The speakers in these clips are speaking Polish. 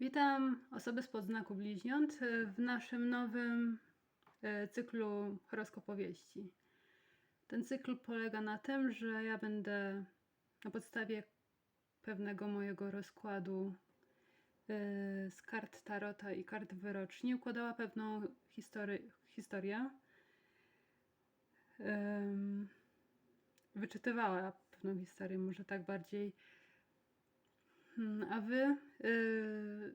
Witam osoby z podznaku bliźniąt e, w naszym nowym e, cyklu horoskopowieści. Ten cykl polega na tym, że ja będę na podstawie pewnego mojego rozkładu e, z kart Tarota i kart wyroczni układała pewną histori- historię. Wyczytywała pewną historię, może tak bardziej. Hmm, A wy y,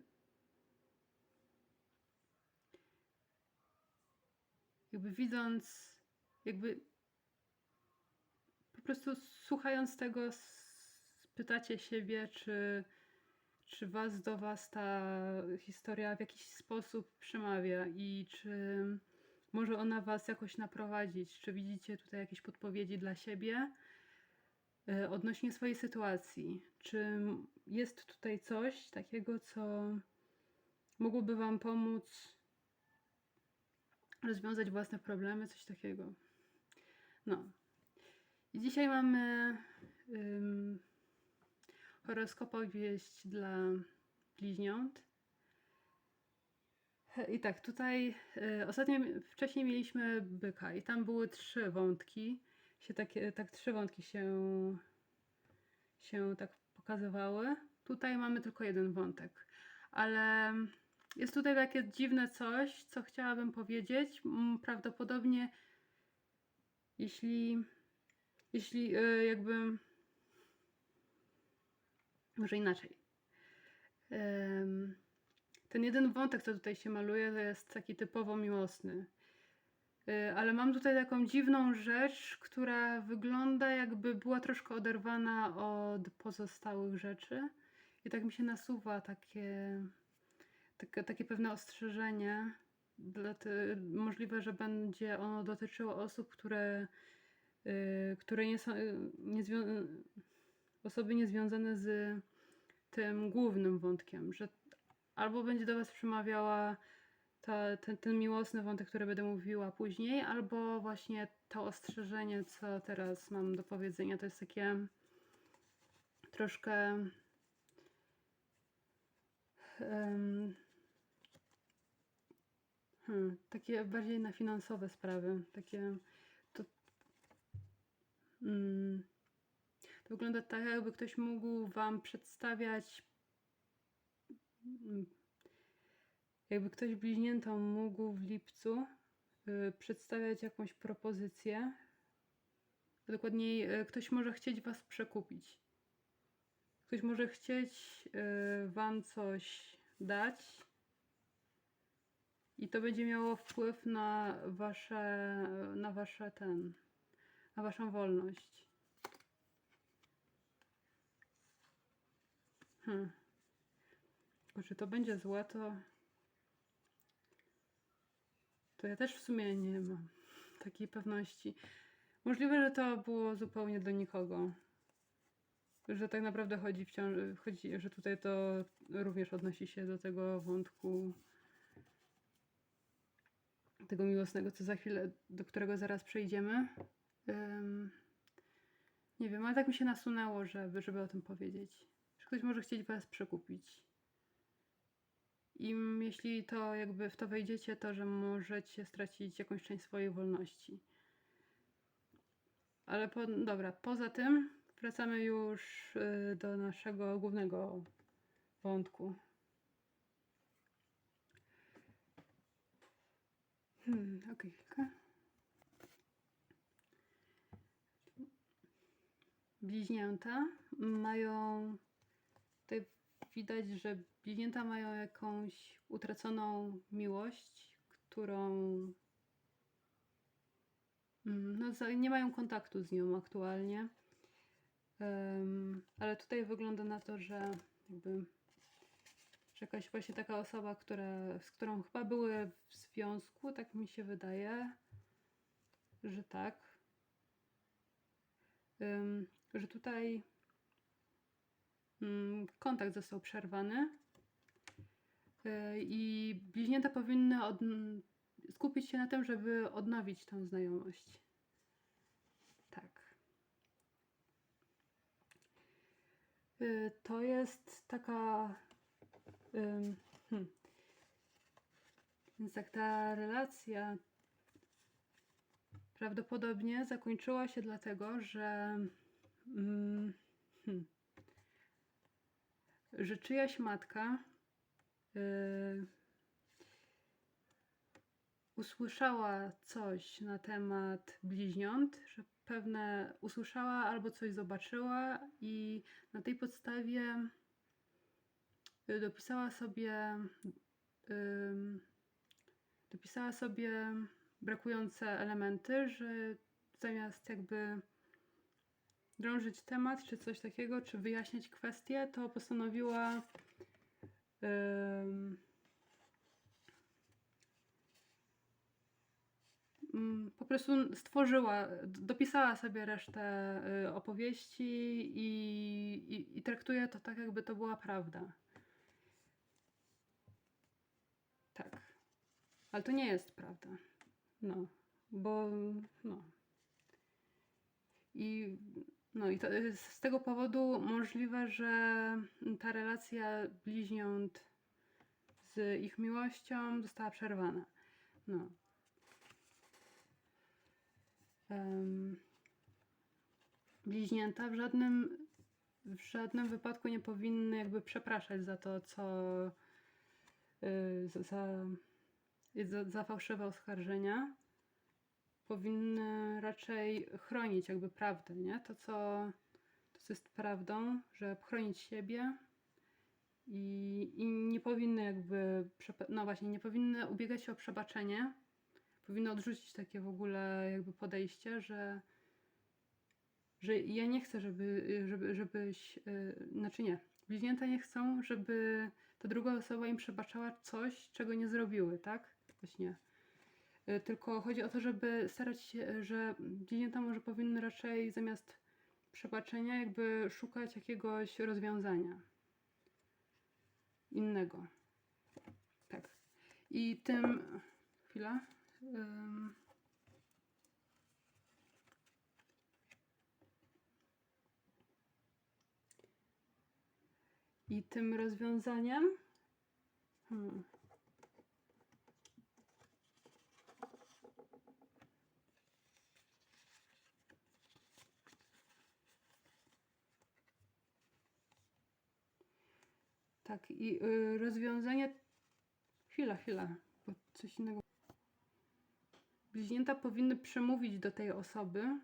jakby widząc, jakby po prostu słuchając tego, pytacie siebie, czy, czy was do was ta historia w jakiś sposób przemawia i czy może ona was jakoś naprowadzić, czy widzicie tutaj jakieś podpowiedzi dla siebie odnośnie swojej sytuacji. Czy jest tutaj coś takiego, co mogłoby wam pomóc rozwiązać własne problemy, coś takiego. No. I dzisiaj mamy um, horoskopowieść dla bliźniąt. I tak, tutaj y, ostatnio, wcześniej mieliśmy byka i tam były trzy wątki. Się takie, tak trzy wątki się, się tak pokazywały. Tutaj mamy tylko jeden wątek, ale jest tutaj takie dziwne coś, co chciałabym powiedzieć. Mm, Prawdopodobnie, jeśli, jeśli y, jakby, może inaczej. Ten jeden wątek, co tutaj się maluje, to jest taki typowo miłosny. Y, Ale mam tutaj taką dziwną rzecz, która wygląda jakby była troszkę oderwana od pozostałych rzeczy. I tak mi się nasuwa takie, takie, takie pewne ostrzeżenie. Ty, możliwe, że będzie ono dotyczyło osób, które, y, które nie są niezwią- osoby niezwiązane z tym głównym wątkiem, że albo będzie do Was przemawiała ta, ten, ten miłosny wątek, który będę mówiła później, albo właśnie to ostrzeżenie, co teraz mam do powiedzenia, to jest takie troszkę em, hmm, takie bardziej na finansowe sprawy, takie to, mm, to wygląda tak, jakby ktoś mógł Wam przedstawiać mm, jakby ktoś bliźniętom mógł w lipcu y, przedstawiać jakąś propozycję. Dokładniej, y, ktoś może chcieć Was przekupić. Ktoś może chcieć y, Wam coś dać. I to będzie miało wpływ na wasze, na wasze ten, na waszą wolność. Hmm. Czy to będzie złe, to to ja też w sumie nie mam takiej pewności. Możliwe, że to było zupełnie do nikogo. Że tak naprawdę chodzi wciąż, chodzi, że tutaj to również odnosi się do tego wątku tego miłosnego, co za chwilę, do którego zaraz przejdziemy. Ym, nie wiem, ale tak mi się nasunęło, żeby, żeby o tym powiedzieć. Że ktoś może chcieć was przekupić. I jeśli to jakby w to wejdziecie, to że możecie stracić jakąś część swojej wolności. Ale po, dobra, poza tym wracamy już y, do naszego głównego wątku. Hmm, okej, chwilkę. Bliźnięta mają Tutaj widać, że bliźnięta mają jakąś utraconą miłość, którą mm, no, nie mają kontaktu z nią aktualnie. Em, ale tutaj wygląda na to, że jakby że jakaś właśnie taka osoba, która, z którą chyba były w związku, tak mi się wydaje, że tak. Em, że tutaj kontakt został przerwany y, i bliźnięta powinny od, skupić się na tym, żeby odnowić tę znajomość. Tak. Y, To jest taka hmm. Więc tak ta relacja prawdopodobnie zakończyła się dlatego, że, mm, hmm, że czyjaś matka y, usłyszała coś na temat bliźniąt, że pewne usłyszała albo coś zobaczyła i na tej podstawie y, dopisała sobie ym, dopisała sobie brakujące elementy, że zamiast jakby drążyć temat, czy coś takiego, czy wyjaśniać kwestię, to postanowiła mm, po prostu stworzyła, dopisała sobie resztę y, opowieści i, i, i traktuje to tak, jakby to była prawda. Tak. Ale to nie jest prawda. No, bo no. I no i to z tego powodu możliwe, że ta relacja bliźniąt z ich miłością została przerwana. No. Em, bliźnięta w żadnym, w żadnym wypadku nie powinny jakby przepraszać za to, co y, za, za, za, za fałszywe oskarżenia. Powinny raczej chronić jakby prawdę, nie? To, co, to, co jest prawdą, że chronić siebie i, i nie powinny jakby, no właśnie, nie powinny ubiegać się o przebaczenie. Powinny odrzucić takie w ogóle jakby podejście, że, że ja nie chcę, żeby, żeby, żebyś, yy, znaczy nie, bliźnięta nie chcą, żeby ta druga osoba im przebaczała coś, czego nie zrobiły, tak? Właśnie. Y, Tylko chodzi o to, żeby starać się, że bliźnięta może powinny raczej zamiast przebaczenia jakby szukać jakiegoś rozwiązania innego. Tak. I tym... Chwila. I tym rozwiązaniem. Hmm. Tak, i y, rozwiązanie. Chwila, chwila, bo coś innego. Bliźnięta powinny przemówić do tej osoby,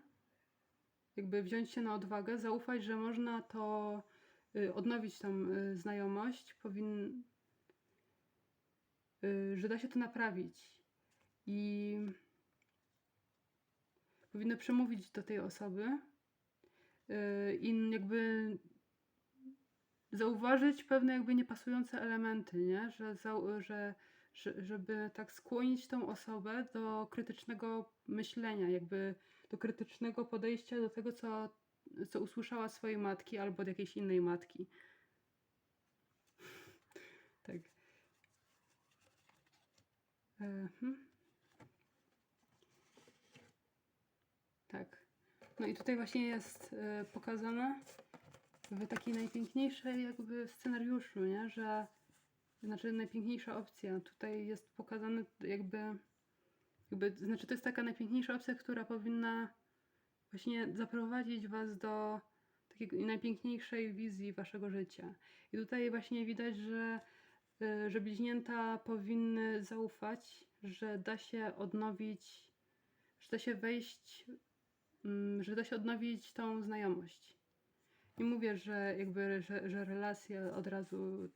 jakby wziąć się na odwagę, zaufać, że można to y, odnowić tą y, znajomość, powin... y, że da się to naprawić. I powinny przemówić do tej osoby y, i jakby zauważyć pewne jakby niepasujące elementy, nie? Że, że, że, żeby tak skłonić tą osobę do krytycznego myślenia, jakby do krytycznego podejścia do tego, co, co usłyszała swojej matki albo od jakiejś innej matki. Tak. Mhm. Tak. No i tutaj właśnie jest e, pokazane w takiej najpiękniejszej jakby scenariuszu, nie? Że znaczy najpiękniejsza opcja. Tutaj jest pokazane jakby, jakby znaczy to jest taka najpiękniejsza opcja, która powinna właśnie zaprowadzić was do takiej najpiękniejszej wizji waszego życia. I tutaj właśnie widać, że, y, że bliźnięta powinny zaufać, że da się odnowić, że da się wejść, mm, że da się odnowić tą znajomość. Nie mówię, że jakby, że, że relacja od razu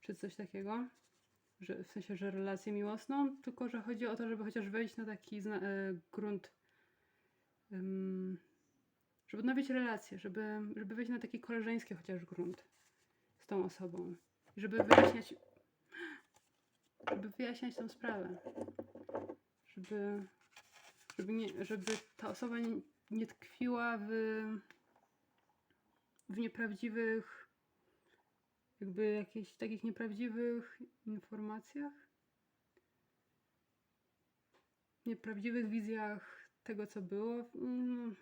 czy coś takiego, że w sensie, że relację miłosną, tylko że chodzi o to, żeby chociaż wejść na taki zna- e, grunt, ym, żeby odnowić relację, żeby, żeby wejść na taki koleżeński chociaż grunt z tą osobą. I żeby wyjaśniać, żeby wyjaśniać tą sprawę. Żeby, żeby, nie, żeby ta osoba nie, nie tkwiła w, w nieprawdziwych, jakby jakichś takich nieprawdziwych informacjach, nieprawdziwych wizjach tego, co było, mm,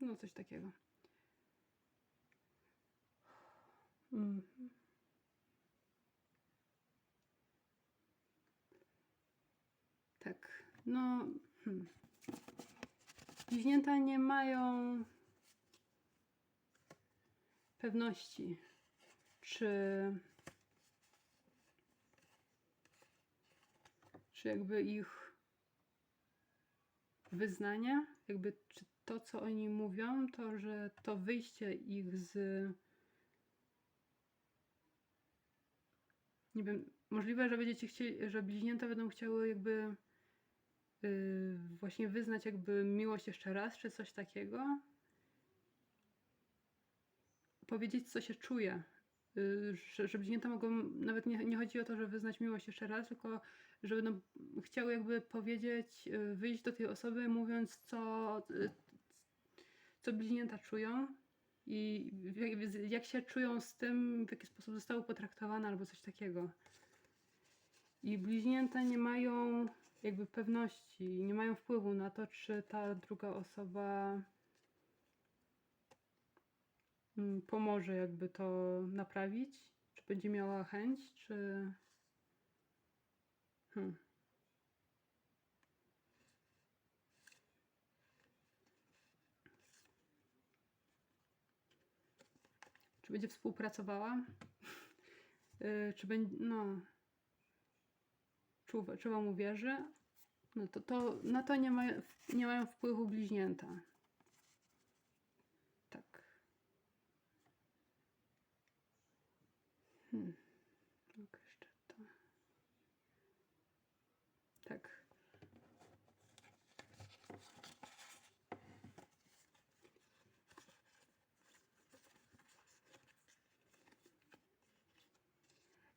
no coś takiego. Mm. Tak, no. Hmm. Bliźnięta nie mają pewności, czy, czy jakby ich wyznanie, jakby czy to, co oni mówią, to, że to wyjście ich z nie wiem, możliwe, że będziecie chcieli, że bliźnięta będą chciały jakby yy, właśnie wyznać jakby miłość jeszcze raz, czy coś takiego. Powiedzieć, co się czuje. Yy, że, że bliźnięta mogą, nawet nie, nie chodzi o to, że wyznać miłość jeszcze raz, tylko że będą chciały jakby powiedzieć, yy, wyjść do tej osoby mówiąc, co, yy, co bliźnięta czują i jak, się czują z tym, w jaki sposób zostały potraktowane albo coś takiego. I bliźnięta nie mają jakby pewności, nie mają wpływu na to, czy ta druga osoba pomoże jakby to naprawić, czy będzie miała chęć, czy... Hmm. Czy będzie współpracowała? Yy, czy będzie, no... Czy, uwa- czy wam uwierzy? No to, to na to nie, ma, nie mają wpływu bliźnięta. Tak. Hmm. Mogę jeszcze to. Tak.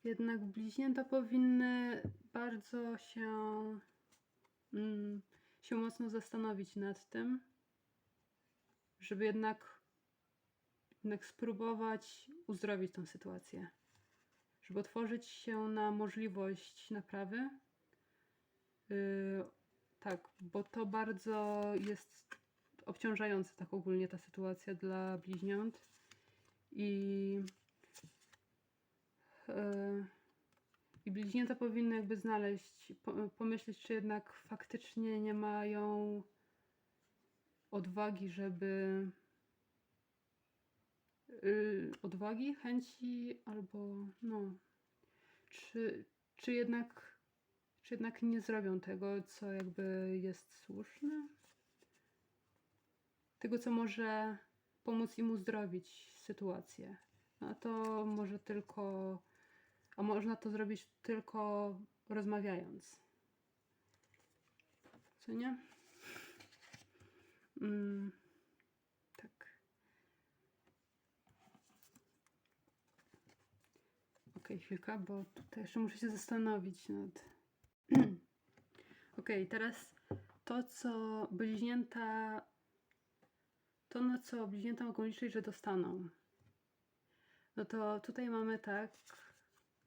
Jednak bliźnięta powinny bardzo się, mm, się mocno zastanowić nad tym, żeby jednak, jednak spróbować uzdrowić tę sytuację. Żeby otworzyć się na możliwość naprawy. Yy, tak, bo to bardzo jest obciążające tak ogólnie ta sytuacja dla bliźniąt. I I bliźnięta powinny jakby znaleźć, po- pomyśleć, czy jednak faktycznie nie mają odwagi, żeby. yy, odwagi, chęci, albo no. Czy, czy jednak. Czy jednak nie zrobią tego, co jakby jest słuszne? Tego, co może pomóc im uzdrowić sytuację. No to może tylko a można to zrobić tylko rozmawiając. Co nie? Mm, tak. Okej, chwilka, bo tutaj jeszcze muszę się zastanowić nad. Okej, teraz to, co bliźnięta. To, na co bliźnięta mogą liczyć, że dostaną. No to tutaj mamy tak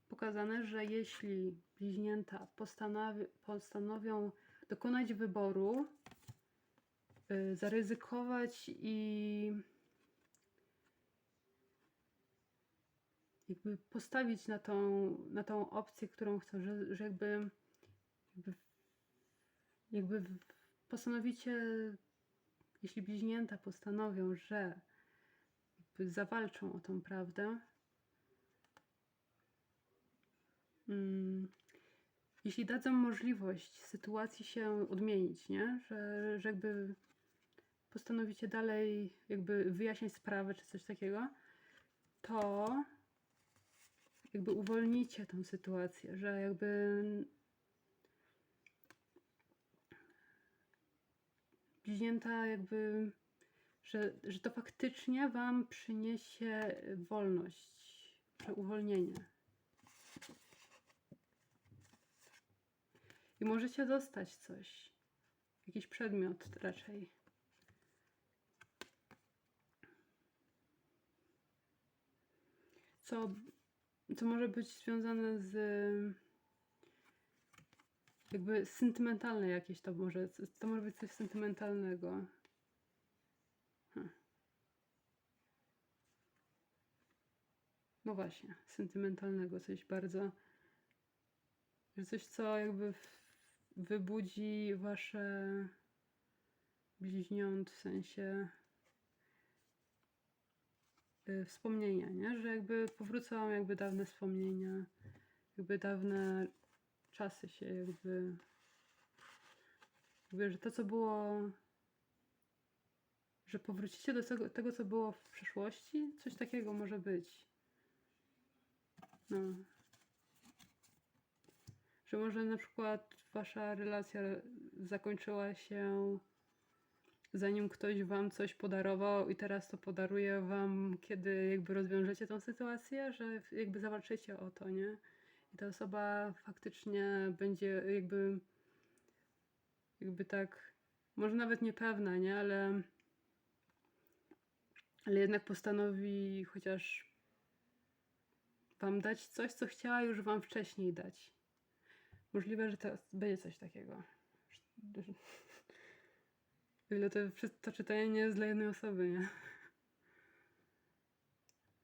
pokazane, że jeśli bliźnięta postanowi, postanowią dokonać wyboru, y, zaryzykować i jakby postawić na tą, na tą opcję, którą chcą, że, że jakby, jakby, jakby postanowicie, jeśli bliźnięta postanowią, że zawalczą o tą prawdę, mm, jeśli dadzą możliwość sytuacji się odmienić, nie? Że, że jakby postanowicie dalej jakby wyjaśniać sprawę czy coś takiego, to jakby uwolnicie tą sytuację, że jakby bliźnięta jakby, że, że to faktycznie wam przyniesie wolność, uwolnienie. I możecie dostać coś. Jakiś przedmiot raczej. Co, co może być związane z jakby sentymentalne jakieś to może, to może być coś sentymentalnego. Hm. No właśnie, sentymentalnego, coś bardzo, coś co jakby w, wybudzi wasze bliźniąt, w sensie y, wspomnienia, nie? Że jakby powrócą jakby dawne wspomnienia, jakby dawne czasy się jakby jakby, że to co było że powrócicie do tego, tego co było w przeszłości, coś takiego może być. No. Że może na przykład wasza relacja zakończyła się zanim ktoś wam coś podarował i teraz to podaruje wam, kiedy jakby rozwiążecie tą sytuację, że jakby zawalczycie o to, nie? I ta osoba faktycznie będzie jakby jakby tak może nawet niepewna, nie? Ale ale jednak postanowi chociaż wam dać coś, co chciała już wam wcześniej dać. Możliwe, że to będzie coś takiego. Ile to, to czytanie nie jest dla jednej osoby, nie?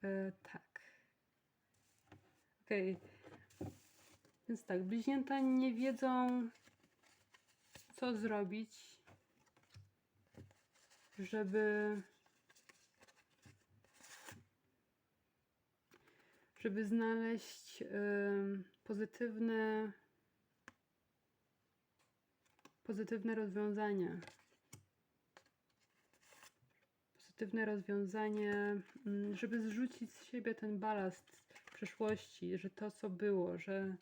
E, tak. Okej. Więc tak, bliźnięta nie wiedzą, co zrobić, żeby żeby znaleźć ym, pozytywne pozytywne rozwiązanie. Pozytywne rozwiązanie, mm, żeby zrzucić z siebie ten balast przeszłości, że to co było, że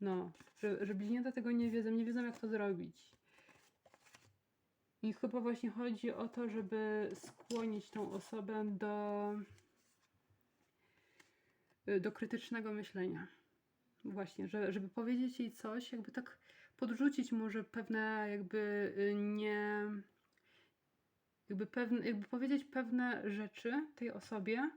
no, że, że bliźnięta tego nie wiedzą, nie wiedzą jak to zrobić. I chyba właśnie chodzi o to, żeby skłonić tą osobę do y, do krytycznego myślenia. Właśnie, że, żeby powiedzieć jej coś, jakby tak podrzucić może pewne jakby y, nie jakby pewne, jakby powiedzieć pewne rzeczy tej osobie,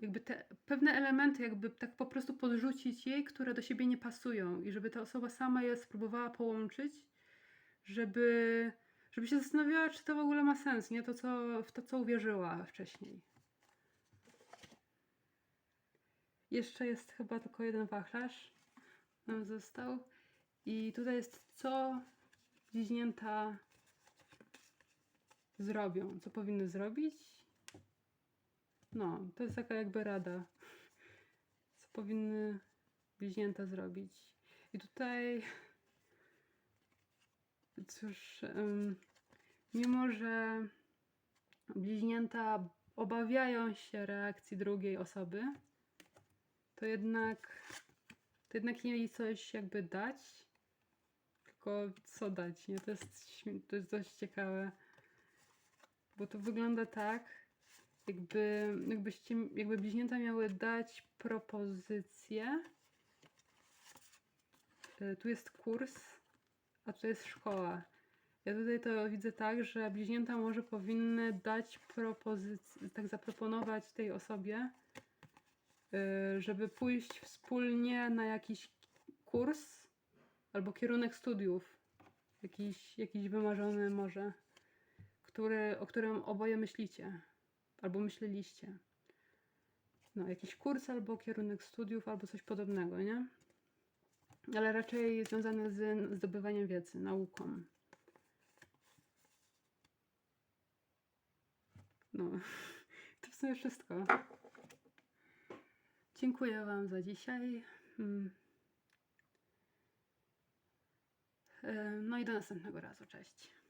jakby te pewne elementy jakby tak po prostu podrzucić jej, które do siebie nie pasują i żeby ta osoba sama je spróbowała połączyć, żeby żeby się zastanawiała, czy to w ogóle ma sens, nie to co w to co uwierzyła wcześniej. Jeszcze jest chyba tylko jeden wachlarz nam został. I tutaj jest co bliźnięta zrobią, co powinny zrobić. No, to jest taka jakby rada, co powinny bliźnięta zrobić. I tutaj, cóż, mimo że bliźnięta obawiają się reakcji drugiej osoby, to jednak, to jednak jej coś jakby dać. Tylko co dać, nie? To jest, to jest dość ciekawe. Bo to wygląda tak, jakby, jakbyście, jakby bliźnięta miały dać propozycję. Y, Tu jest kurs, a tu jest szkoła. Ja tutaj to widzę tak, że bliźnięta może powinny dać propozycję, tak zaproponować tej osobie, y, żeby pójść wspólnie na jakiś kurs albo kierunek studiów, jakiś, jakiś wymarzony może, który, o którym oboje myślicie albo myśleliście. No, jakiś kurs albo kierunek studiów, albo coś podobnego, nie? Ale raczej związane z zdobywaniem wiedzy, nauką. No, to w sumie wszystko. Dziękuję Wam za dzisiaj. Mm. E, No i do następnego razu. Cześć.